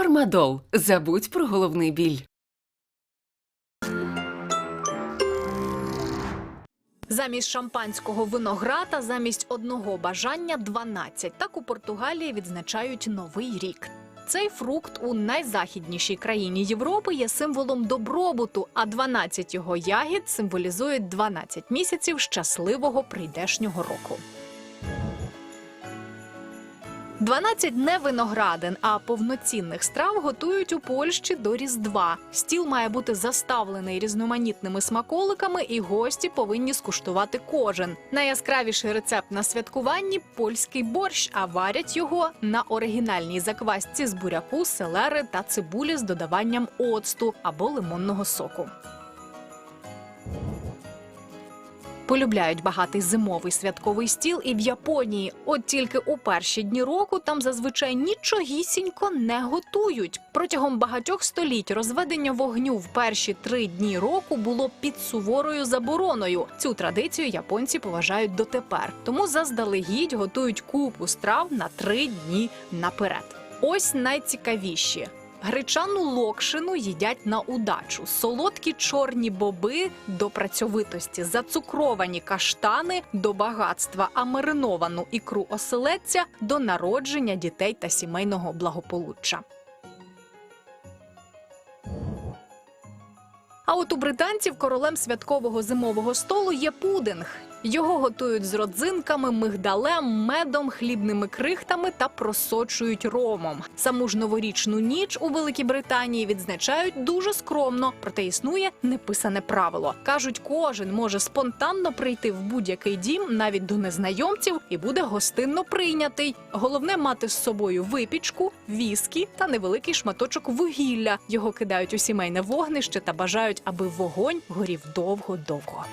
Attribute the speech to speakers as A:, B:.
A: Фармадол. Забудь про головний біль.
B: Замість шампанського винограда, замість одного бажання 12. Так у Португалії відзначають новий рік. Цей фрукт у найзахіднішій країні Європи є символом добробуту, а 12 його ягід символізують 12 місяців щасливого прийдешнього року. 12 не виноградин, а повноцінних страв готують у Польщі до Різдва. Стіл має бути заставлений різноманітними смаколиками, і гості повинні скуштувати кожен. Найяскравіший рецепт на святкуванні польський борщ, а варять його на оригінальній заквасці з буряку, селери та цибулі з додаванням оцту або лимонного соку. Полюбляють багатий зимовий святковий стіл і в Японії. От тільки у перші дні року там зазвичай нічогісінько не готують. Протягом багатьох століть розведення вогню в перші три дні року було під суворою забороною. Цю традицію японці поважають дотепер, тому заздалегідь готують купу страв на три дні наперед. Ось найцікавіші. Гречану локшину їдять на удачу, солодкі чорні боби до працьовитості, зацукровані каштани до багатства, а мариновану ікру оселедця до народження дітей та сімейного благополуччя. А от у британців королем святкового зимового столу є пудинг. Його готують з родзинками, мигдалем, медом, хлібними крихтами та просочують ромом. Саму ж новорічну ніч у Великій Британії відзначають дуже скромно, проте існує неписане правило. кажуть, кожен може спонтанно прийти в будь-який дім, навіть до незнайомців, і буде гостинно прийнятий. Головне мати з собою випічку, віскі та невеликий шматочок вугілля. Його кидають у сімейне вогнище та бажають, аби вогонь горів довго-довго.